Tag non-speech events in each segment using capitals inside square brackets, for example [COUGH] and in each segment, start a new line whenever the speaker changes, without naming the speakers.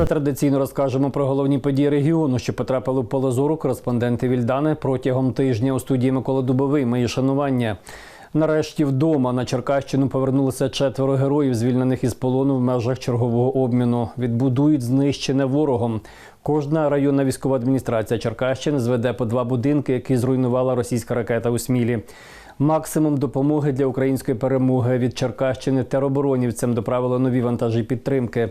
Вже традиційно розкажемо про головні події регіону, що потрапили в поле зору кореспонденти Вільдани протягом тижня у студії Микола Дубовий. Мої шанування. Нарешті вдома на Черкащину повернулися четверо героїв, звільнених із полону в межах чергового обміну. Відбудують знищене ворогом. Кожна районна військова адміністрація Черкащини зведе по два будинки, які зруйнувала російська ракета у Смілі. Максимум допомоги для української перемоги від Черкащини тероборонівцям доправили нові вантажі підтримки.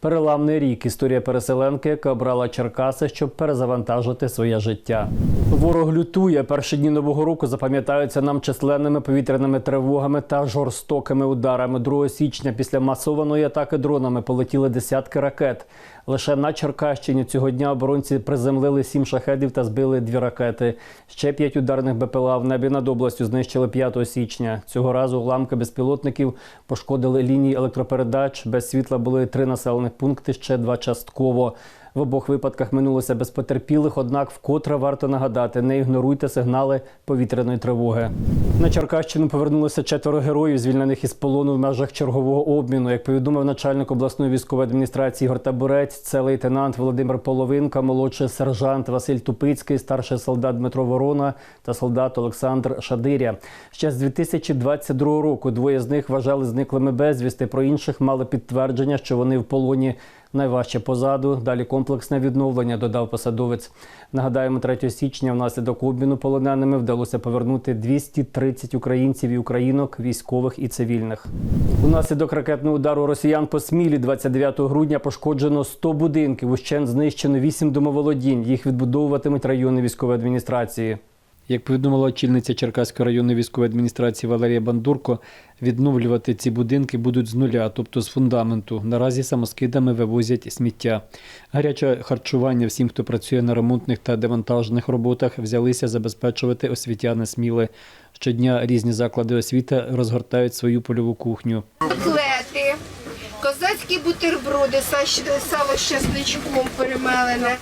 Переламний рік історія переселенки, яка обрала Черкаси, щоб перезавантажити своє життя. Ворог лютує. Перші дні нового року запам'ятаються нам численними повітряними тривогами та жорстокими ударами. 2 січня після масованої атаки дронами полетіли десятки ракет. Лише на Черкащині цього дня оборонці приземлили сім шахедів та збили дві ракети. Ще п'ять ударних БПЛА в небі над областю знищили 5 січня. Цього разу уламки безпілотників пошкодили лінії електропередач. Без світла були три населених пункти, ще два частково. В обох випадках минулося без потерпілих, однак вкотре варто нагадати, не ігноруйте сигнали повітряної тривоги. На Черкащину повернулося четверо героїв, звільнених із полону в межах чергового обміну. Як повідомив начальник обласної військової адміністрації Ігор Табурець, це лейтенант Володимир Половинка, молодший сержант Василь Тупицький, старший солдат Дмитро Ворона та солдат Олександр Шадиря. Ще з 2022 року двоє з них вважали зниклими безвісти. Про інших мали підтвердження, що вони в полоні. Найважче позаду. Далі комплексне відновлення, додав посадовець. Нагадаємо, 3 січня внаслідок обміну полоненими вдалося повернути 230 українців і українок, військових і цивільних. Унаслідок ракетного удару росіян по Смілі 29 грудня пошкоджено 100 будинків. Ущен знищено 8 домоволодінь. Їх відбудовуватимуть районні військові адміністрації. Як повідомила очільниця Черкаської районної військової адміністрації Валерія Бандурко, відновлювати ці будинки будуть з нуля, тобто з фундаменту. Наразі самоскидами вивозять сміття. Гаряче харчування всім, хто працює на ремонтних та демонтажних роботах, взялися забезпечувати освітяни сміли. Щодня різні заклади освіти розгортають свою польову кухню.
котлети, козацькі бутерброди, са- сало з чесничком перемелене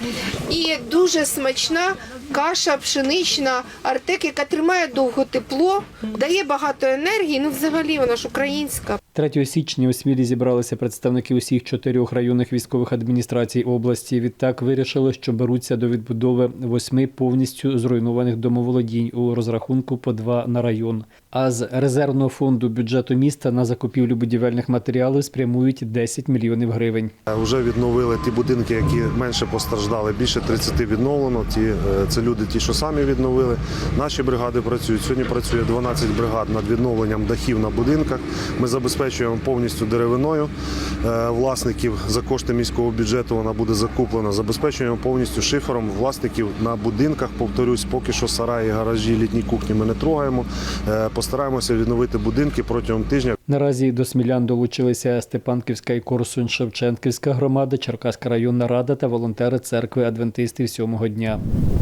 і дуже смачна каша пшенична артек, яка тримає довго тепло, дає багато енергії. Ну, взагалі, вона ж українська.
3 січня у Смілі зібралися представники усіх чотирьох районних військових адміністрацій області. Відтак вирішили, що беруться до відбудови восьми повністю зруйнованих домоволодінь у розрахунку по два на район. А з резервного фонду бюджету міста на закупівлю будівельних матеріалів спрямують 10 мільйонів гривень.
Вже відновили ті будинки, які менше постраждали. Більше 30 відновлено. Ті е, це люди, ті, що самі відновили. Наші бригади працюють. Сьогодні працює 12 бригад над відновленням дахів на будинках. Ми забезпечуємо повністю деревиною е, власників за кошти міського бюджету. Вона буде закуплена. Забезпечуємо повністю шифером власників на будинках. Повторюсь, поки що сараї, гаражі, літні кухні ми не трогаємо. Е, Постараємося відновити будинки протягом тижня.
Наразі до смілян долучилися Степанківська і Корсунь Шевченківська громада, Черкаська районна рада та волонтери церкви адвентистів сьомого дня.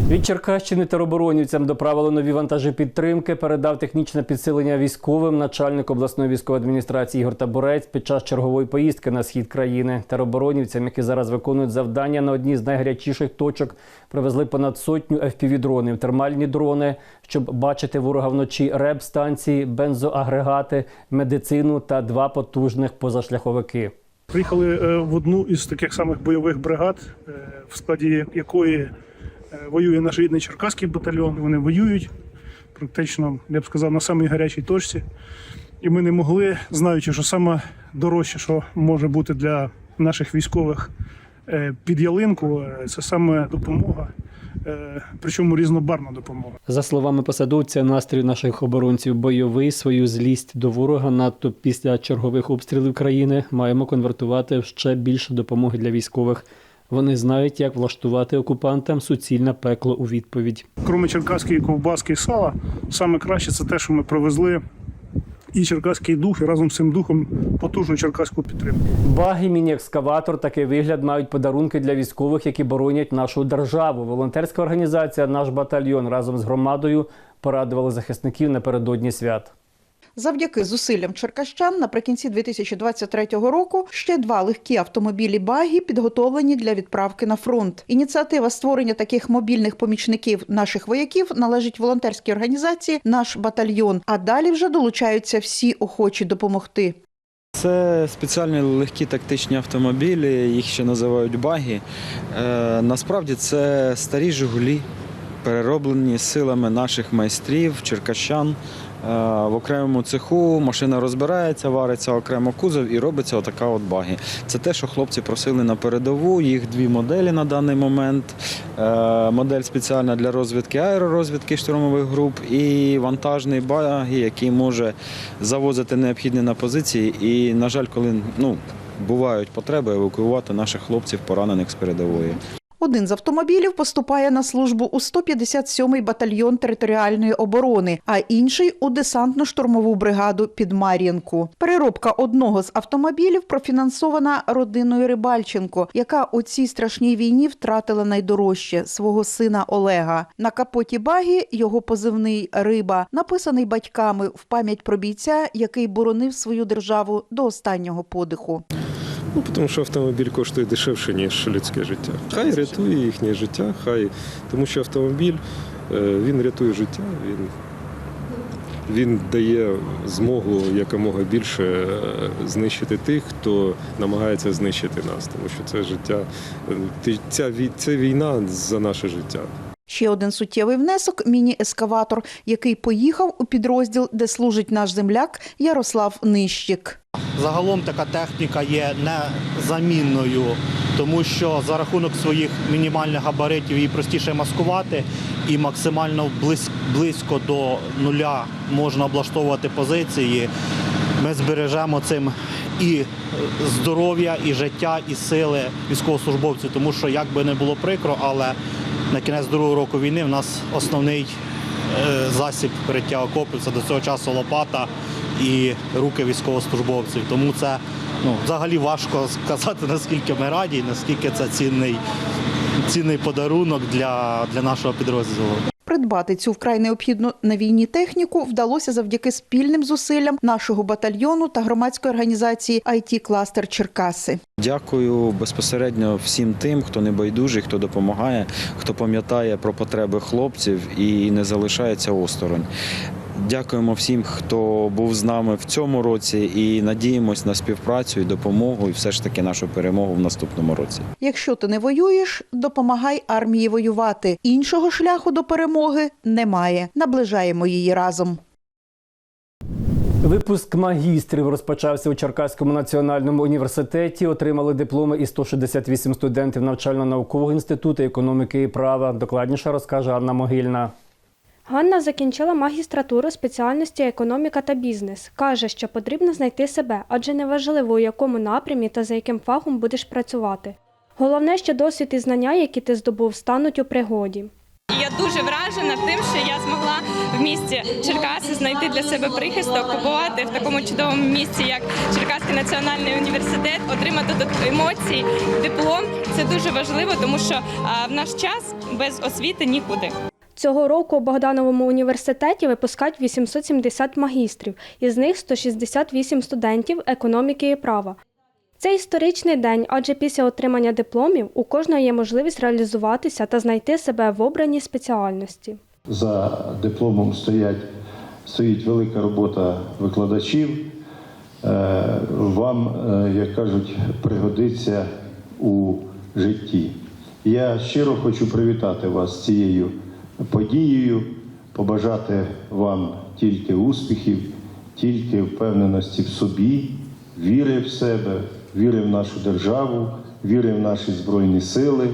Від Черкащини тероборонівцям доправили нові вантажі підтримки. Передав технічне підсилення військовим начальник обласної військової адміністрації Ігор Табурець під час чергової поїздки на схід країни. Тероборонівцям, які зараз виконують завдання на одній з найгарячіших точок, привезли понад сотню FPV-дронів, термальні дрони, щоб бачити ворога вночі, реб станції, бензоагрегати, медицину та два потужних позашляховики.
Приїхали е, в одну із таких самих бойових бригад, е, в складі якої е, воює наш рідний Черкаський батальйон. Вони воюють практично, я б сказав, на самій гарячій точці. І ми не могли, знаючи, що саме дорожче, що може бути для наших військових під ялинку, це саме допомога, причому різнобарна допомога.
За словами посадовця, настрій наших оборонців бойовий. Свою злість до ворога, надто після чергових обстрілів країни, маємо конвертувати в ще більше допомоги для військових. Вони знають, як влаштувати окупантам суцільне пекло у відповідь.
Кроме черкаської ковбаски і сала, саме краще це те, що ми привезли і черкаський дух, і разом з цим духом потужну черкаську підтримку.
Баги, міні-екскаватор, такий вигляд мають подарунки для військових, які боронять нашу державу. Волонтерська організація Наш батальйон разом з громадою порадували захисників напередодні свят.
Завдяки зусиллям черкащан наприкінці 2023 року ще два легкі автомобілі багі підготовлені для відправки на фронт. Ініціатива створення таких мобільних помічників наших вояків належить волонтерській організації Наш батальйон. А далі вже долучаються всі охочі допомогти.
Це спеціальні легкі тактичні автомобілі, їх ще називають багі. Е, насправді це старі Жигулі, перероблені силами наших майстрів, черкащан. Е, в окремому цеху машина розбирається, вариться окремо кузов і робиться отака от багі. Це те, що хлопці просили на передову. Їх дві моделі на даний момент. Е, модель спеціальна для розвідки аеророзвідки штурмових груп і вантажний багі, який може завозити необхідне на позиції. І, на жаль, коли ну, бувають потреби, евакуювати наших хлопців, поранених з передової.
Один з автомобілів поступає на службу у 157-й батальйон територіальної оборони, а інший у десантно-штурмову бригаду під Мар'їнку. Переробка одного з автомобілів профінансована родиною Рибальченко, яка у цій страшній війні втратила найдорожче свого сина Олега. На капоті багі його позивний Риба, написаний батьками в пам'ять про бійця, який боронив свою державу до останнього подиху.
Ну, тому що автомобіль коштує дешевше, ніж людське життя. Хай рятує їхнє життя, хай. Тому що автомобіль е, він рятує життя, він, він дає змогу якомога більше е, знищити тих, хто намагається знищити нас. Тому що це життя, е, ти- ця, війна за наше життя.
Ще один суттєвий внесок міні-ескаватор, який поїхав у підрозділ, де служить наш земляк Ярослав Нищик.
Загалом така техніка є незамінною, тому що за рахунок своїх мінімальних габаритів її простіше маскувати і максимально близько до нуля можна облаштовувати позиції. Ми збережемо цим і здоров'я, і життя, і сили військовослужбовців, тому що як би не було прикро, але на кінець другого року війни в нас основний е, засіб периття окопів до цього часу лопата і руки військовослужбовців. Тому це ну, взагалі важко [LAUGHS] сказати, наскільки ми раді, наскільки це цінний, цінний подарунок для, для нашого підрозділу.
Придбати цю вкрай необхідну на війні техніку вдалося завдяки спільним зусиллям нашого батальйону та громадської організації IT Кластер Черкаси.
Дякую безпосередньо всім тим, хто не байдужий, хто допомагає, хто пам'ятає про потреби хлопців і не залишається осторонь. Дякуємо всім, хто був з нами в цьому році, і надіємось на співпрацю і допомогу, і все ж таки нашу перемогу в наступному році.
Якщо ти не воюєш, допомагай армії воювати. Іншого шляху до перемоги немає. Наближаємо її разом.
Випуск магістрів розпочався у Черкаському національному університеті. Отримали дипломи і 168 студентів навчально-наукового інституту економіки і права. Докладніше розкаже Анна Могильна.
Ганна закінчила магістратуру спеціальності економіка та бізнес. Каже, що потрібно знайти себе, адже неважливо, у якому напрямі та за яким фахом будеш працювати. Головне, що досвід і знання, які ти здобув, стануть у пригоді.
Я дуже вражена тим, що я змогла в місті Черкаси знайти для себе прихисток, побувати в такому чудовому місці, як Черкаський національний університет, отримати тут емоції, диплом. Це дуже важливо, тому що в наш час без освіти нікуди.
Цього року у Богдановому університеті випускають 870 магістрів, із них 168 студентів економіки і права. Це історичний день, адже після отримання дипломів у кожного є можливість реалізуватися та знайти себе в обраній спеціальності.
За дипломом стоять, стоїть велика робота викладачів. Е, Вам, е, як кажуть, пригодиться у житті. Я щиро хочу привітати вас цією подією, побажати вам тільки успіхів, тільки впевненості в собі, віри в себе, віри в нашу державу, віри в наші збройні сили.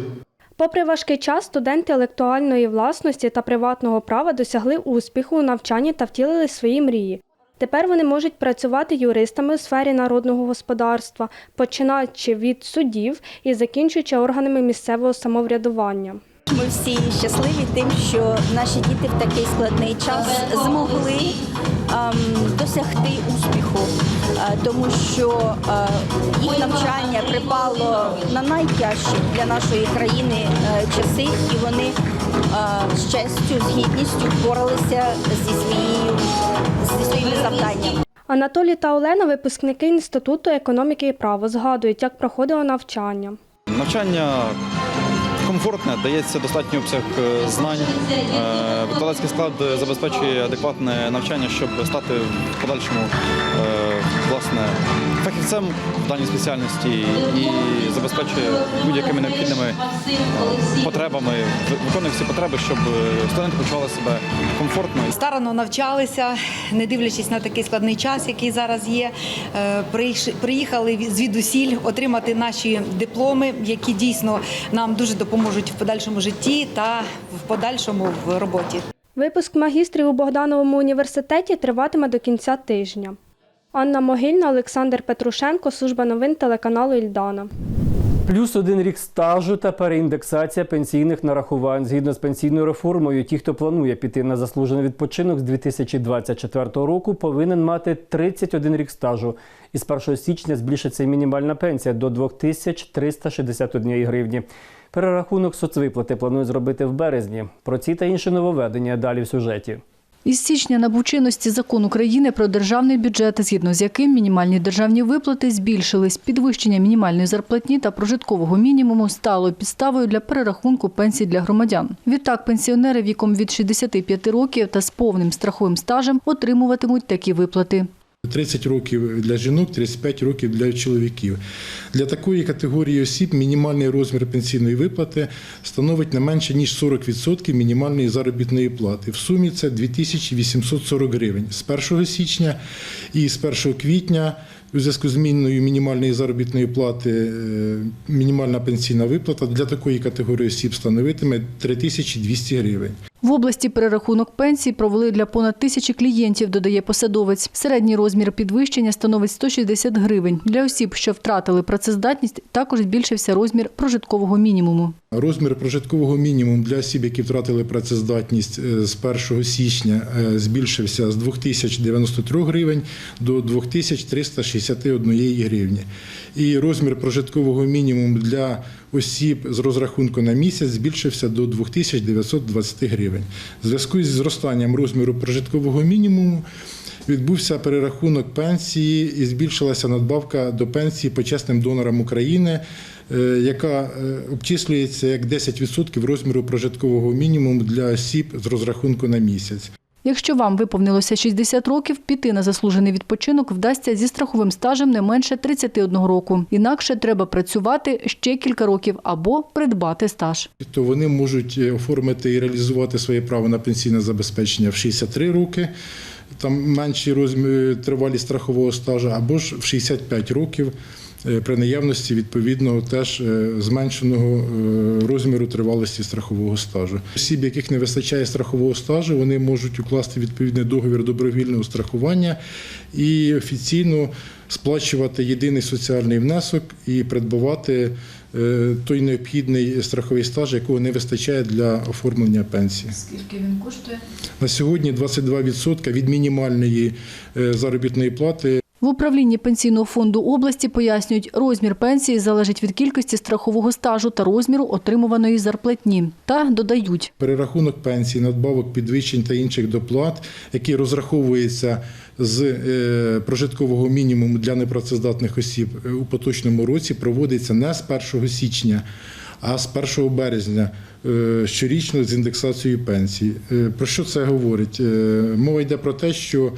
Попри важкий час, студенти інтелектуальної власності та приватного права досягли успіху у навчанні та втілили свої мрії. Тепер вони можуть працювати юристами у сфері народного господарства, починаючи від судів і закінчуючи органами місцевого самоврядування.
Ми всі щасливі тим, що наші діти в такий складний час змогли ем, досягти успіху, Е, тому що е, їх навчання припало на найтяжчі для нашої країни е, часи, і вони е, з честю, з гідністю впоралися зі своєю зі своїми завданнями.
Анатолій та Олена, випускники Інституту економіки і права, згадують, як проходило навчання.
Навчання комфортне, дається достатній обсяг е, знань. Е, Викладацький склад забезпечує адекватне навчання, щоб стати в подальшому е, власне фахівцем в даній спеціальності і забезпечує будь-якими необхідними потребами, виконує всі потреби, щоб студенти почували себе комфортно
Старано навчалися, не дивлячись на такий складний час, який зараз є. Приїхали звідусіль отримати наші дипломи, які дійсно нам дуже допоможуть в подальшому житті та в подальшому в роботі.
Випуск магістрів у Богдановому університеті триватиме до кінця тижня. Анна Могильна, Олександр Петрушенко, служба новин телеканалу Ільдана.
Плюс один рік стажу та переіндексація пенсійних нарахувань. Згідно з пенсійною реформою, ті, хто планує піти на заслужений відпочинок з 2024 року, повинен мати 31 рік стажу. І з 1 січня збільшиться мінімальна пенсія до 2361 гривні. Перерахунок соцвиплати планують зробити в березні. Про ці та інші нововведення далі в сюжеті.
Із січня набув чинності закон України про державний бюджет, згідно з яким мінімальні державні виплати збільшились. Підвищення мінімальної зарплатні та прожиткового мінімуму стало підставою для перерахунку пенсій для громадян. Відтак, пенсіонери віком від 65 років та з повним страховим стажем отримуватимуть такі виплати.
30 років для жінок, 35 років для чоловіків. Для такої категорії осіб мінімальний розмір пенсійної виплати становить не менше ніж 40% мінімальної заробітної плати. В сумі це 2840 гривень. З 1 січня і з 1 квітня у зв'язку з зміною мінімальної заробітної плати е, мінімальна пенсійна виплата для такої категорії осіб становитиме 3200 гривень.
В області перерахунок пенсій провели для понад тисячі клієнтів, додає посадовець. Середній розмір підвищення становить 160 гривень. Для осіб, що втратили працездатність, також збільшився розмір прожиткового мінімуму.
Розмір прожиткового мінімуму для осіб, які втратили працездатність е, з 1 січня, е, збільшився з 2093 гривень до 2361 гривні. І розмір прожиткового мінімуму для осіб з розрахунку на місяць збільшився до 2920 гривень. В зв'язку із зростанням розміру прожиткового мінімуму відбувся перерахунок пенсії і збільшилася надбавка до пенсії почесним донорам України, яка е, обчислюється як 10% розміру прожиткового мінімуму для осіб з розрахунку на місяць.
Якщо вам виповнилося 60 років, піти на заслужений відпочинок вдасться зі страховим стажем не менше 31 року. Інакше треба працювати ще кілька років або придбати стаж.
то вони можуть е, оформити і реалізувати своє право на пенсійне забезпечення в 63 роки, там менші розміри тривалість страхового стажу, або ж в 65 років е, при наявності відповідного теж е, зменшеного е, розміру тривалості страхового стажу. Осіб, яких не вистачає страхового стажу, вони можуть укласти відповідний договір добровільного страхування і офіційно сплачувати єдиний соціальний внесок і придбавати е, той необхідний страховий стаж, якого не вистачає для оформлення пенсії.
Скільки він коштує?
На сьогодні 22% від мінімальної е, заробітної плати
В управлінні пенсійного фонду області пояснюють, розмір пенсії залежить від кількості страхового стажу та розміру отримуваної зарплатні. Та додають,
перерахунок пенсій, надбавок, підвищень та інших доплат, які розраховуються з е, прожиткового мінімуму для непрацездатних осіб е, у поточному році, проводиться не з 1 січня, а з 1 березня. е, Щорічно з індексацією пенсій. Е, Про що це говорить? Мова йде про те, що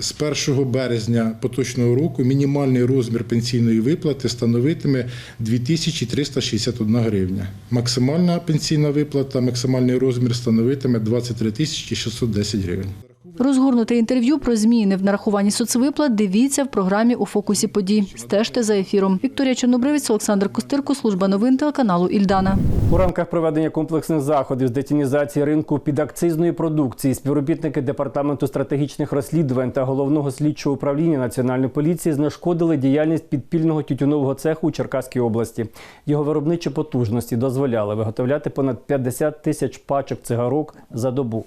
з 1 березня поточного року мінімальний розмір пенсійної виплати становитиме 2361 гривня. Максимальна пенсійна виплата, максимальний розмір становитиме 23 тисячі 610 гривень.
Розгорнути інтерв'ю про зміни в нарахуванні соцвиплат дивіться в програмі у фокусі подій. Стежте за ефіром. Вікторія Чорнобривець, Олександр Костирко, служба новин телеканалу Ільдана.
У рамках проведення комплексних заходів з детінізації ринку підакцизної продукції співробітники департаменту стратегічних розслідувань та головного слідчого управління національної поліції знешкодили діяльність підпільного тютюнового цеху у Черкаській області. Його виробничі потужності дозволяли виготовляти понад 50 тисяч пачок цигарок за добу.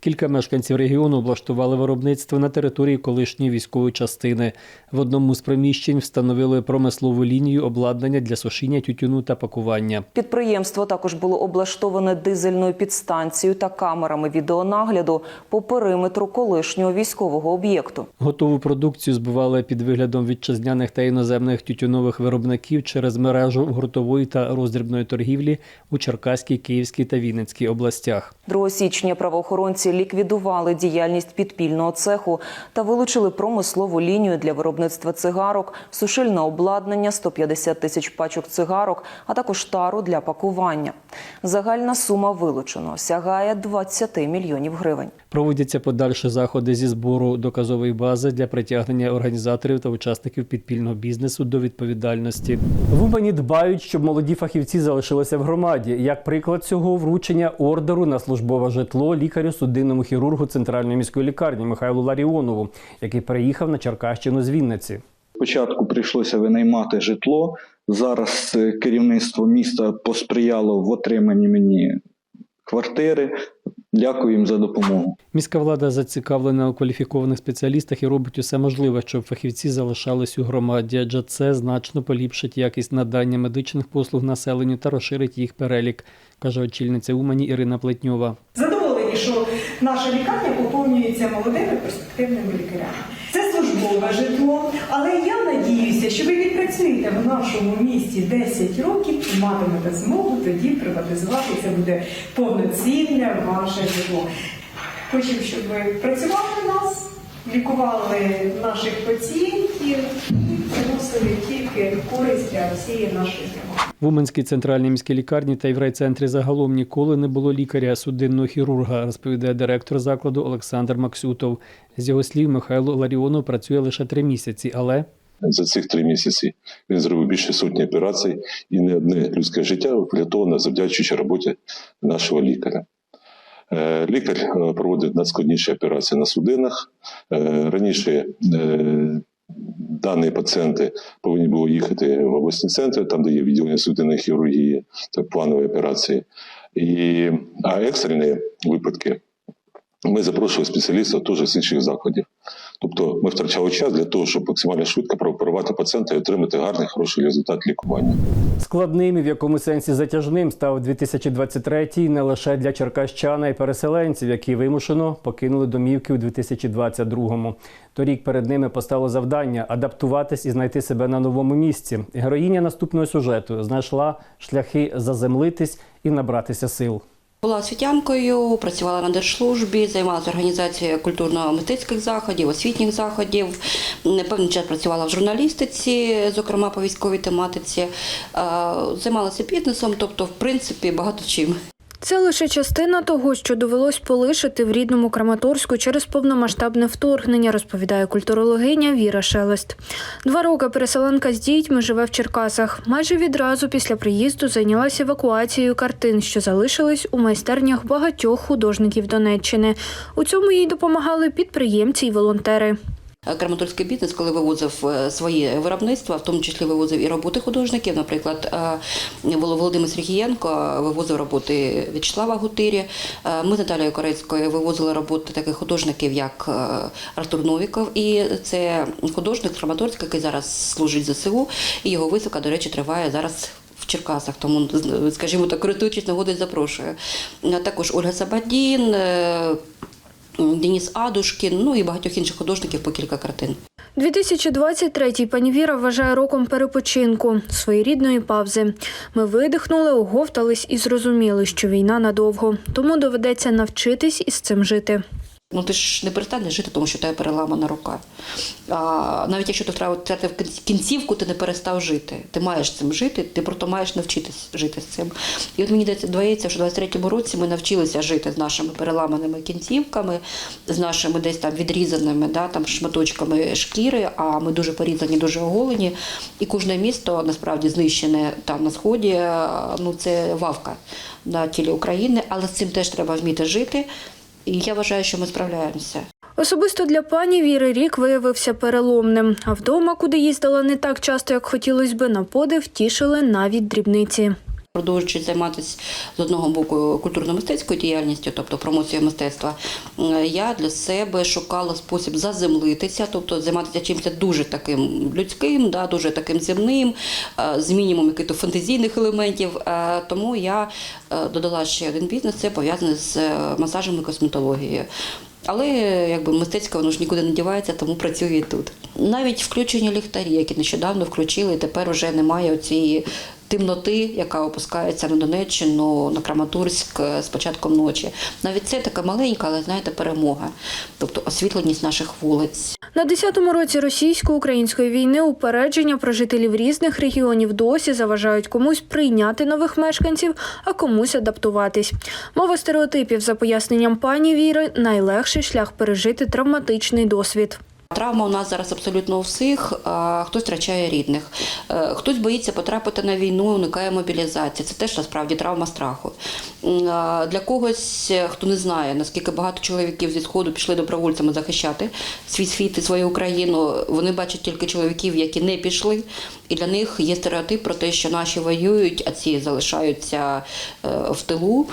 Кілька мешканців регіону облаштували виробництво на території колишньої військової частини. В одному з приміщень встановили промислову лінію обладнання для сушіння тютюну та пакування.
Підприємство також було облаштоване дизельною підстанцією та камерами відеонагляду по периметру колишнього військового об'єкту.
Готову продукцію збивали під виглядом вітчизняних та іноземних тютюнових виробників через мережу гуртової та роздрібної торгівлі у Черкаській, Київській та Вінницькій областях.
2 січня правоохоронці ліквідували діяльність підпільного цеху та вилучили промислову лінію для виробництва цигарок, сушильне обладнання, 150 тисяч пачок цигарок, а також тару для пакування. Загальна сума вилученого сягає 20 мільйонів гривень.
Проводяться подальші заходи зі збору доказової бази для притягнення організаторів та учасників підпільного бізнесу до відповідальності. В Умані дбають, щоб молоді фахівці залишилися в громаді. Як приклад цього вручення ордеру на службове житло лікарю судинному хірургу центральної міської лікарні Михайлу Ларіонову, який переїхав на Черкащину з Вінниці.
Спочатку прийшлося винаймати житло. Зараз е, керівництво міста посприяло в отриманні мені квартири. Дякую їм за допомогу.
Міська влада зацікавлена у кваліфікованих спеціалістах і робить усе можливе, щоб фахівці залишались у громаді, адже це значно поліпшить якість надання медичних послуг населенню та розширить їх перелік, каже очільниця Умані Ірина Плетньова.
Що наша лікарня поповнюється молодими перспективними лікарями. Це службове житло, але я надіюся, що ви відпрацюєте в нашому місті 10 років і матимете змогу тоді приватизувати. Це буде повноцінне ваше житло. Хочемо, щоб ви працювали в нас, лікували наших пацієнтів і приносили тільки користь для всієї нашої громади.
В Уманській центральній міській лікарні та в райцентрі загалом ніколи не було лікаря судинного хірурга, розповідає директор закладу Олександр Максютов. З його слів, Михайло Ларіонов працює лише три місяці, але
За цих три місяці він зробив більше сотні операцій, і не одне людське життя врятоване завдячуючи роботі нашого лікаря. Е, Лікар е, проводить надскладніші операції на судинах. Е, Раніше дані пацієнти повинні були їхати в обласні центри, там де є відділення судинної хірургії, та планові операції. І, а екстрені випадки ми запрошували спеціалістів теж з інших закладів. Тобто ми втрачали час для того, щоб максимально швидко прооперувати пацієнта і отримати гарний хороший результат лікування.
складним і в якому сенсі затяжним став 2023-й не лише для черкащана і переселенців, які вимушено покинули домівки у 2022-му. Торік перед ними постало завдання адаптуватись і знайти себе на новому місці. Героїня наступного сюжету знайшла шляхи заземлитись і набратися сил.
Була освітянкою, працювала на держслужбі, займалася організацією культурно-мистецьких заходів, освітніх заходів. Певний час працювала в журналістиці, зокрема по військовій тематиці. Е, Займалася бізнесом, тобто, в принципі, багато чим.
Це лише частина того, що довелось полишити в рідному Краматорську через повномасштабне вторгнення, розповідає культурологиня Віра Шелест. Два роки переселенка з дітьми живе в Черкасах. Майже відразу після приїзду зайнялася евакуацією картин, що залишились у майстернях багатьох художників Донеччини. У цьому їй допомагали підприємці й волонтери.
Краматорський бізнес, коли вивозив е, свої виробництва, в тому числі вивозив і роботи художників. Наприклад, е, Володимир Сергієнко вивозив роботи В'ячеслава Гутирі. Е, Ми з Наталією Корецькою вивозили роботи таких художників, як е, Артур Новіков. І це художник з Краматорська, який зараз служить ЗСУ. І його виставка, до речі, триває зараз. В Черкасах, тому, скажімо так, користуючись нагодою, запрошую. Також Ольга Сабадін, е, Деніс Адушкін, ну і багатьох інших художників по кілька картин.
2023-й пані Віра вважає роком перепочинку, своєрідної павзи. Ми видихнули, оговтались і зрозуміли, що війна надовго, тому доведеться навчитись із цим жити.
Ну ти ж не перестанеш жити, тому що тебе переламана рука. А навіть якщо ти втратив кінцівку, ти не перестав жити. Ти маєш цим жити, ти просто маєш навчитись жити з цим. І от мені здається, що в 23-му році ми навчилися жити з нашими переламаними кінцівками, з нашими десь там відрізаними да, там, шматочками шкіри, а ми дуже порізані, дуже оголені. І кожне місто насправді знищене там на сході. Ну це вавка на тілі України, але з цим теж треба вміти жити. І я вважаю, що ми справляємося.
Особисто для пані Віри рік виявився переломним. А вдома, куди їздила не так часто, як хотілося би, на подив тішили навіть дрібниці.
Продовжуючи займатися з одного боку культурно-мистецькою діяльністю, тобто промоцією мистецтва, е, я для себе шукала спосіб заземлитися, тобто займатися чимось дуже таким людським, да, дуже таким земним, е, з мінімумом якихось фантазійних елементів. Е, Тому я додала ще один бізнес, це пов'язаний з масажем і косметологією. Але якби мистецьке воно ж нікуди не дівається, тому працює і тут. Навіть включені ліхтарі, які нещодавно включили, тепер вже немає цієї темноти, яка опускається на Донеччину, на Краматорськ е, з початком ночі. Навіть це така маленька, але знаєте, перемога, тобто освітленість наших вулиць.
На 10-му році російсько-української війни упередження про жителів різних регіонів досі заважають комусь прийняти нових мешканців, а комусь адаптуватись. Мова стереотипів, за поясненням пані Віри, найлегший шлях пережити травматичний досвід.
Травма у нас зараз абсолютно у всіх. Хтось втрачає рідних, е, хтось боїться потрапити на війну, уникає мобілізації. Це теж насправді травма страху. Для когось, е, хто не знає, наскільки багато чоловіків зі сходу пішли добровольцями захищати свій світ і свою Україну. Вони бачать тільки чоловіків, які не пішли. І для них є стереотип про те, що наші воюють, а ці залишаються е, в тилу.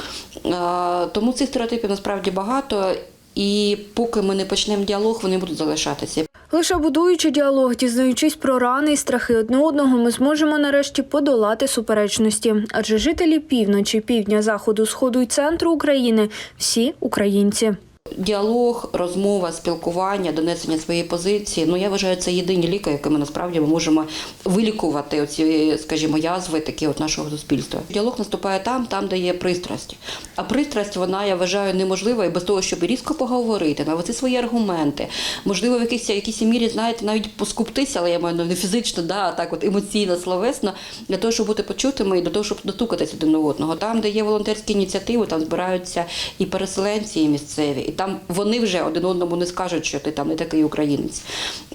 Тому цих стереотипів насправді багато. І поки ми не почнемо діалог, вони будуть залишатися.
Лише будуючи діалог, дізнаючись про рани і страхи одне одного, ми зможемо нарешті подолати суперечності. Адже жителі півночі, півдня, заходу, сходу і центру України всі українці.
Діалог, розмова, спілкування, донесення своєї позиції. Ну я вважаю, це єдині ліки, якими насправді ми можемо вилікувати оці, скажімо, язви такі от нашого суспільства. Діалог наступає там, там, де є пристрасть. А пристрасть, вона я вважаю неможлива і без того, щоб різко поговорити, навести свої аргументи. Можливо, в якійсь, якійсь мірі, знаєте, навіть поскуптися, але я маю не фізично, да, а так от емоційно, словесно, для того, щоб бути почутими і для того, щоб дотукатись один до одного. Там, де є волонтерські ініціативи, там збираються і переселенці, і місцеві, там вони вже один одному не скажуть, що ти там не такий українець.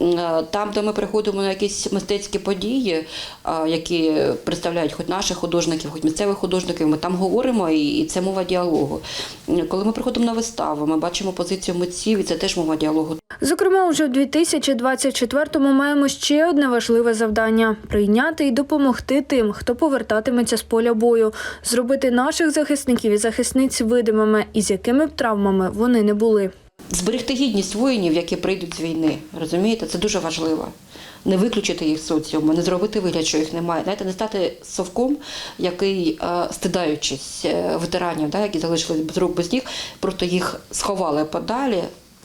Е, Там, де ми приходимо на якісь мистецькі події, які представляють хоч наших художників, хоч місцевих художників, ми там говоримо, і це мова діалогу. Е, Коли ми приходимо на виставу, ми бачимо позицію митців, і це теж мова діалогу.
Зокрема, уже в 2024-му маємо ще одне важливе завдання прийняти і допомогти тим, хто повертатиметься з поля бою, зробити наших захисників і захисниць видимими, і з якими б травмами вони не були.
Зберегти гідність воїнів, які прийдуть з війни. Розумієте, це дуже важливо. Не виключити їх з соціуму, не зробити вигляд, що їх немає. Знаєте, не стати совком, який, е, стидаючись е, ветеранів, да, які залишились без рук без ніг, просто їх сховали подалі,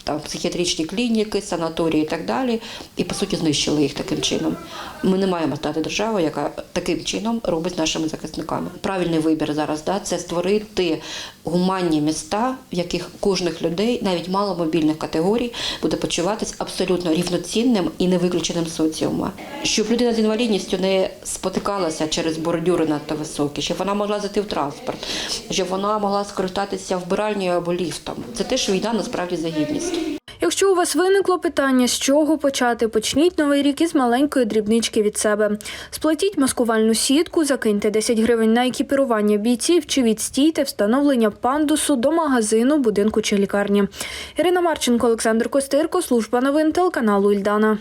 там психіатричні клініки, санаторії і так далі, і по суті знищили їх таким чином. Ми не маємо стати державою, яка таким чином робить з нашими захисниками. Правильний вибір зараз да, це створити гуманні міста, в яких кожних людей, навіть маломобільних категорій, буде почуватись абсолютно рівноцінним і не виключеним з соціуму. Щоб людина з інвалідністю не спотикалася через бордюри надто високі, щоб вона могла зайти в транспорт, щоб вона могла скористатися вбиральнею або ліфтом. Це теж війна насправді за гідність.
Якщо у вас виникло питання, з чого почати, почніть новий рік із маленької дрібнички від себе. Сплатіть маскувальну сітку, закиньте 10 гривень на екіпірування бійців чи відстійте встановлення пандусу до магазину, будинку чи лікарні. Ірина Марченко, Олександр Костирко, служба новин телеканалу Ільдана.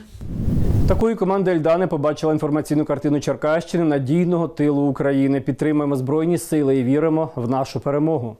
Такою команда Ельдани побачила інформаційну картину Черкащини надійного тилу України. Підтримуємо збройні сили і віримо в нашу перемогу.